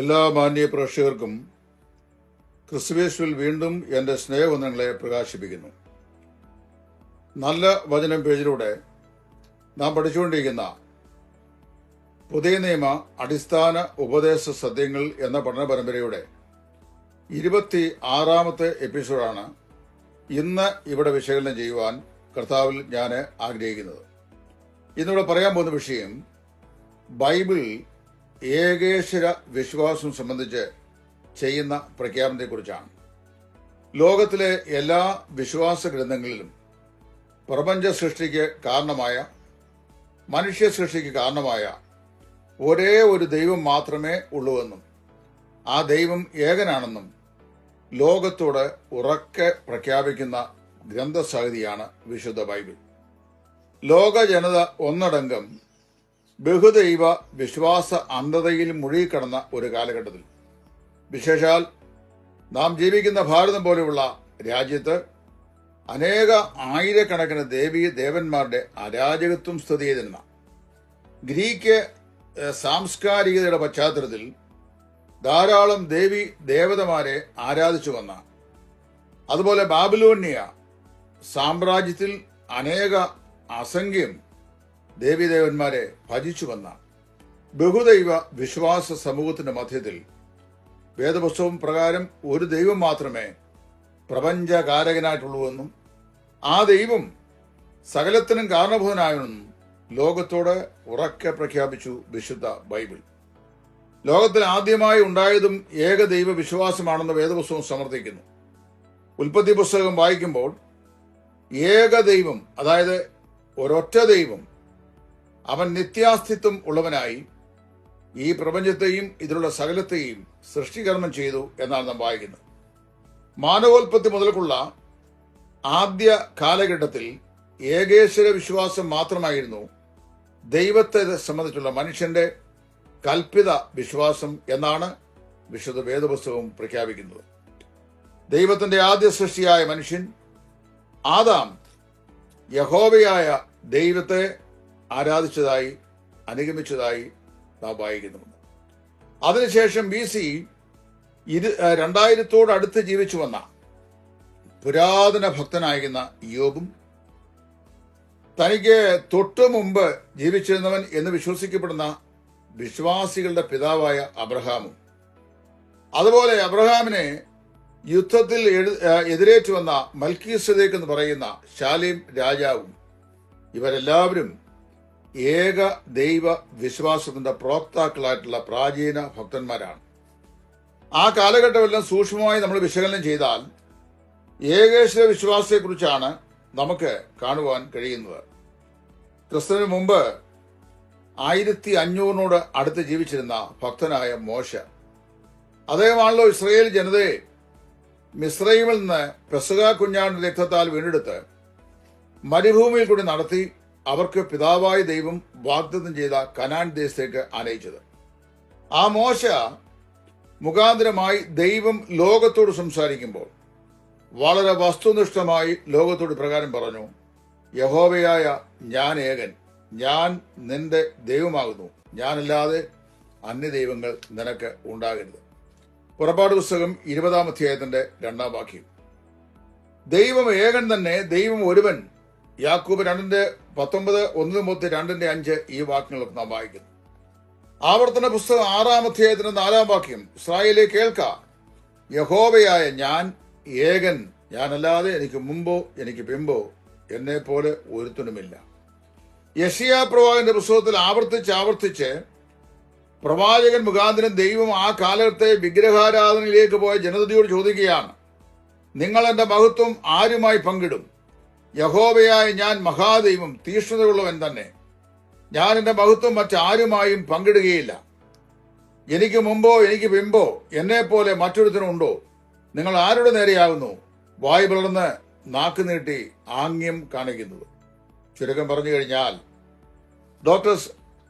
എല്ലാ മാന്യ പ്രേക്ഷകർക്കും ക്രിസ്തുവേശുവിൽ വീണ്ടും എന്റെ സ്നേഹവന്ദനങ്ങളെ പ്രകാശിപ്പിക്കുന്നു. നല്ല വചനം പേജിലൂടെ നാം പഠിച്ചുകൊണ്ടിരിക്കുന്ന പുതിയ നിയമ അടിസ്ഥാന ഉപദേശ സത്യങ്ങൾ എന്ന പഠന പരമ്പരയുടെ ഇരുപത്തി ആറാമത്തെ എപ്പിസോഡാണ് ഇന്ന് ഇവിടെ വിശകലനം ചെയ്യുവാൻ കർത്താവിൽ ഞാൻ ആഗ്രഹിക്കുന്നത്. ഇന്നിവിടെ പറയാൻ പോകുന്ന വിഷയം ബൈബിൾ ഏകേശ്വര വിശ്വാസം സംബന്ധിച്ച് ചെയ്യുന്ന പ്രഖ്യാപനത്തെക്കുറിച്ചാണ്. ലോകത്തിലെ എല്ലാ വിശ്വാസ ഗ്രന്ഥങ്ങളിലും പ്രപഞ്ച സൃഷ്ടിക്ക് കാരണമായ മനുഷ്യ സൃഷ്ടിക്ക് കാരണമായ ഒരേ ഒരു ദൈവം മാത്രമേ ഉള്ളൂവെന്നും ആ ദൈവം ഏകനാണെന്നും ലോകത്തോട് ഉറക്കെ പ്രഖ്യാപിക്കുന്ന ഗ്രന്ഥസാഹിതിയാണ് വിശുദ്ധ ബൈബിൾ. ലോക ജനത ഒന്നടങ്കം ബഹുദൈവ വിശ്വാസ അന്ധതയിൽ മുഴുകിക്കിടന്ന ഒരു കാലഘട്ടത്തിൽ. വിശേഷാൽ നാം ജീവിക്കുന്ന ഭാരതം പോലെയുള്ള രാജ്യത്ത് അനേക ആയിരക്കണക്കിന് ദേവീ ദേവന്മാരുടെ അരാജകത്വം സ്ഥിതി ചെയ്തിരുന്ന ഗ്രീക്ക് സാംസ്കാരികതയുടെ പശ്ചാത്തലത്തിൽ ധാരാളം ദേവി ദേവതമാരെ ആരാധിച്ചു വന്ന അതുപോലെ ബാബിലോണിയ സാമ്രാജ്യത്തിൽ അനേക അസംഖ്യം ദേവീദേവന്മാരെ ഭജിച്ചു വന്ന ബഹുദൈവ വിശ്വാസ സമൂഹത്തിന്റെ മധ്യത്തിൽ വേദപുസ്തകം പ്രകാരം ഒരു ദൈവം മാത്രമേ പ്രപഞ്ചകാരകനായിട്ടുള്ളൂവെന്നും ആ ദൈവം സകലത്തിനും കാരണഭൂതനായെന്നും ലോകത്തോട് ഉറക്കെ പ്രഖ്യാപിച്ചു വിശുദ്ധ ബൈബിൾ. ലോകത്തിൽ ആദ്യമായി ഉണ്ടായതും ഏക ദൈവ വിശ്വാസമാണെന്ന് വേദപുസ്തകം സമർത്ഥിക്കുന്നു. ഉൽപ്പത്തി പുസ്തകം വായിക്കുമ്പോൾ ഏക ദൈവം അതായത് ഒരൊറ്റ ദൈവം അവൻ നിത്യാസ്തിത്വം ഉള്ളവനായി ഈ പ്രപഞ്ചത്തെയും ഇതിലുള്ള സകലത്തെയും സൃഷ്ടികർമ്മം ചെയ്തു എന്നാണ് നാം വായിക്കുന്നത്. മാനവോൽപത്തി മുതൽക്കുള്ള ആദ്യ കാലഘട്ടത്തിൽ ഏകേശ്വര വിശ്വാസം മാത്രമായിരുന്നു ദൈവത്തെ സംബന്ധിച്ചുള്ള മനുഷ്യന്റെ കൽപ്പിത വിശ്വാസം എന്നാണ് വിശുദ്ധ വേദപുസ്തകം പ്രഖ്യാപിക്കുന്നത്. ദൈവത്തിന്റെ ആദ്യ സൃഷ്ടിയായ മനുഷ്യൻ ആദാം യഹോവയായ ദൈവത്തെ ആരാധിച്ചതായി അനുഗമിച്ചതായി നാം വായിക്കുന്നുണ്ട്. അതിനുശേഷം ബി സി ഇരു രണ്ടായിരത്തോടടുത്ത് ജീവിച്ചു വന്ന പുരാതന ഭക്തനായിരുന്ന യോബും തനിക്ക് തൊട്ടു മുമ്പ് ജീവിച്ചിരുന്നവൻ എന്ന് വിശ്വസിക്കപ്പെടുന്ന വിശ്വാസികളുടെ പിതാവായ അബ്രഹാമും. അതുപോലെ അബ്രഹാമിനെ യുദ്ധത്തിൽ എതിരേറ്റു വന്ന എന്ന് പറയുന്ന ശാലിം രാജാവും ഇവരെല്ലാവരും ഏക ദൈവ വിശ്വാസത്തിന്റെ പ്രോക്താക്കളായിട്ടുള്ള പ്രാചീന ഭക്തന്മാരാണ്. ആ കാലഘട്ടമെല്ലാം സൂക്ഷ്മമായി നമ്മൾ വിശകലനം ചെയ്താൽ ഏകേശ്വര വിശ്വാസത്തെക്കുറിച്ചാണ് നമുക്ക് കാണുവാൻ കഴിയുന്നത്. ക്രിസ്തുവിന് മുമ്പ് ആയിരത്തി അഞ്ഞൂറിനോട് അടുത്ത് ജീവിച്ചിരുന്ന ഭക്തനായ മോശ അദ്ദേഹമാണല്ലോ ഇസ്രയേൽ ജനതയെ മിസ്രൈമിൽ നിന്ന് പെസുക കുഞ്ഞാണ്ട് രക്തത്താൽ വീണ്ടെടുത്ത് മരുഭൂമിയിൽ കൂടി നടത്തി അവർക്ക് പിതാവായ ദൈവം വാഗ്ദത്തം ചെയ്ത കനാൻ ദേശത്തേക്ക് അനയിച്ചത് ആ മോശ മുഖാന്തരമായി ദൈവം ലോകത്തോട് സംസാരിക്കുമ്പോൾ വളരെ വസ്തുനിഷ്ഠമായി ലോകത്തോട് പ്രകാരം പറഞ്ഞു യഹോവയായ ഞാൻ ഏകൻ. ഞാൻ നിന്റെ ദൈവമാകുന്നു. ഞാനല്ലാതെ അന്യ ദൈവങ്ങൾ നിനക്ക് ഉണ്ടാകരുത്. പുറപ്പാട് പുസ്തകം ഇരുപതാം അധ്യായത്തിന്റെ രണ്ടാം വാക്യം. ദൈവം ഏകൻ തന്നെ ദൈവം ഒരുവൻ. യാക്കൂബ് രണ്ടിന്റെ പത്തൊമ്പത് ഒന്ന് മുതൽ രണ്ടിന്റെ അഞ്ച് ഈ വാക്യങ്ങളും നാം വായിക്കുന്നു. ആവർത്തന പുസ്തകം ആറാം അധ്യായത്തിന്റെ നാലാം വാക്യം. ഇസ്രായേലെ കേൾക്ക യഹോവയായ ഞാൻ ഏകൻ ഞാനല്ലാതെ എനിക്ക് മുമ്പോ എനിക്ക് പിമ്പോ എന്നെ പോലെ ഒരുത്തനുമില്ല. യഷിയാ പ്രവാചകന്റെ പുസ്തകത്തിൽ ആവർത്തിച്ച് ആവർത്തിച്ച് പ്രവാചകൻ മുഖാന്തരം ദൈവം ആ കാലത്തെ വിഗ്രഹാരാധനയിലേക്ക് പോയ ജനതയോട് ചോദിക്കുകയാണ് നിങ്ങൾ എന്റെ മഹത്വം ആരുമായി പങ്കിടും? യഹോവയായ ഞാൻ മഹാദൈവം തീഷ്ണതയുള്ളവൻ തന്നെ. ഞാൻ എന്റെ മഹത്വം മറ്റാരുമായും പങ്കിടുകയില്ല. എനിക്ക് മുമ്പോ എനിക്ക് പിമ്പോ എന്നെ പോലെ മറ്റൊരുത്തനുണ്ടോ? നിങ്ങൾ ആരുടെ നേരെയാകുന്നു? വായു പിളർന്ന് നാക്ക് നീട്ടി ആംഗ്യം കാണിക്കുന്നത്. ചുരുക്കം പറഞ്ഞു കഴിഞ്ഞാൽ ഡോക്ടർ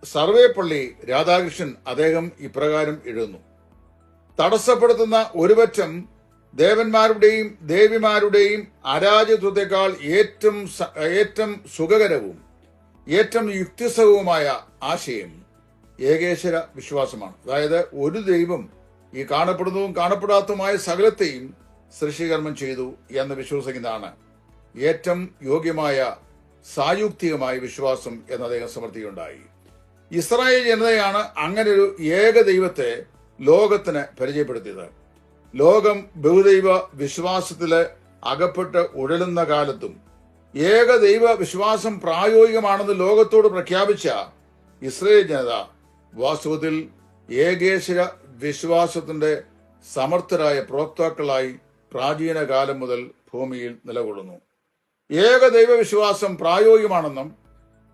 സർവേപ്പള്ളി രാധാകൃഷ്ണൻ അദ്ദേഹം ഇപ്രകാരം എഴുതുന്നു. തടസ്സപ്പെടുത്തുന്ന ഒരുപറ്റം ദേവന്മാരുടെയും ദേവിമാരുടെയും അരാജത്വത്തെക്കാൾ ഏറ്റവും ഏറ്റവും സുഖകരവും ഏറ്റവും യുക്തിസഹവുമായ ആശയം ഏകേശ്വര വിശ്വാസമാണ്. അതായത് ഒരു ദൈവം ഈ കാണപ്പെടുന്നതും കാണപ്പെടാത്തതുമായ സകലത്തെയും സൃഷ്ടികർമ്മം ചെയ്തു എന്ന് വിശ്വസിക്കുന്നതാണ് ഏറ്റവും യോഗ്യമായ സായുക്തികമായ വിശ്വാസം എന്ന് അദ്ദേഹം സമർത്ഥിക്കുകയുണ്ടായി. ഇസ്രായേൽ ജനതയാണ് അങ്ങനെ ഒരു ഏക ദൈവത്തെ ലോകത്തിന് പരിചയപ്പെടുത്തിയത്. ലോകം ബഹുദൈവ വിശ്വാസത്തിൽ അകപ്പെട്ട് ഉഴലുന്ന കാലത്തും ഏക ദൈവ വിശ്വാസം പ്രായോഗികമാണെന്ന് ലോകത്തോട് പ്രഖ്യാപിച്ച ഇസ്രയേൽ ജനത വാസ്തവത്തിൽ ഏകേശ്വര വിശ്വാസത്തിന്റെ സമർത്ഥരായ പ്രോക്താക്കളായി പ്രാചീന കാലം മുതൽ ഭൂമിയിൽ നിലകൊള്ളുന്നു. ഏക ദൈവ വിശ്വാസം പ്രായോഗികമാണെന്നും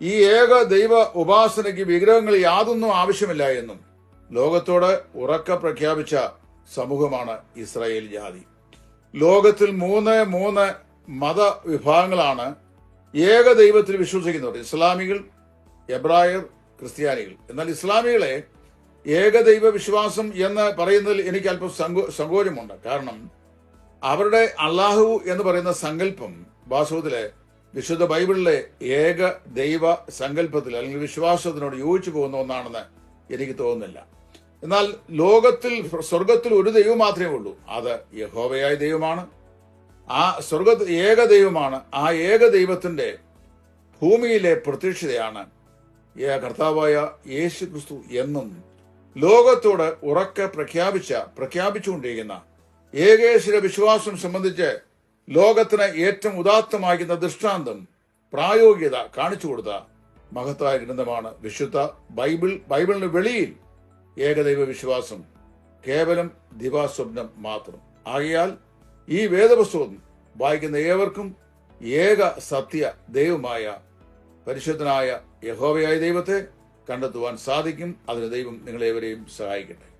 ഈ ഏക ദൈവ ഉപാസനയ്ക്ക് വിഗ്രഹങ്ങൾ യാതൊന്നും ആവശ്യമില്ല എന്നും ലോകത്തോട് ഉറക്ക പ്രഖ്യാപിച്ച സമൂഹമാണ് ഇസ്രായേൽ ജാതി. ലോകത്തിൽ മൂന്ന് മൂന്ന് മതവിഭാഗങ്ങളാണ് ഏക ദൈവത്തിൽ വിശ്വസിക്കുന്നവർ. ഇസ്ലാമികൾ എബ്രായർ ക്രിസ്ത്യാനികൾ. എന്നാൽ ഇസ്ലാമികളെ ഏകദൈവ വിശ്വാസം എന്ന് പറയുന്നതിൽ എനിക്ക് അല്പം സങ്കോ സങ്കോചമുണ്ട്. കാരണം അവരുടെ അള്ളാഹു എന്ന് പറയുന്ന സങ്കല്പം വാസ്തവത്തിലെ വിശുദ്ധ ബൈബിളിലെ ഏക ദൈവ സങ്കല്പത്തിൽ അല്ലെങ്കിൽ വിശ്വാസത്തിനോട് യോജിച്ചു പോകുന്ന ഒന്നാണെന്ന് എനിക്ക് തോന്നുന്നില്ല. എന്നാൽ ലോകത്തിൽ സ്വർഗത്തിൽ ഒരു ദൈവം മാത്രമേ ഉള്ളൂ. അത് യഹോവയായ ദൈവമാണ്. ആ സ്വർഗ ഏക ദൈവമാണ്. ആ ഏക ദൈവത്തിന്റെ ഭൂമിയിലെ ഏ കർത്താവായ യേശു ക്രിസ്തു എന്നും ലോകത്തോട് ഉറക്കെ പ്രഖ്യാപിച്ച പ്രഖ്യാപിച്ചുകൊണ്ടിരിക്കുന്ന ഏകേശ്വര വിശ്വാസം സംബന്ധിച്ച് ലോകത്തിന് ഏറ്റവും ഉദാത്തമാകുന്ന ദൃഷ്ടാന്തം പ്രായോഗികത കാണിച്ചു കൊടുത്ത മഹത്തായ ഗ്രന്ഥമാണ് വിശുദ്ധ ബൈബിൾ ബൈബിളിന് വെളിയിൽ ഏകദൈവ വിശ്വാസം കേവലം ദിവാസ്വപ്നം മാത്രം. ആകയാൽ ഈ വേദപുസ്തകം വായിക്കുന്ന ഏവർക്കും ഏക സത്യ ദൈവമായ പരിശുദ്ധനായ യഹോവയായ ദൈവത്തെ കണ്ടെത്തുവാൻ സാധിക്കും. അതിന് ദൈവം നിങ്ങളേവരെയും സഹായിക്കട്ടെ.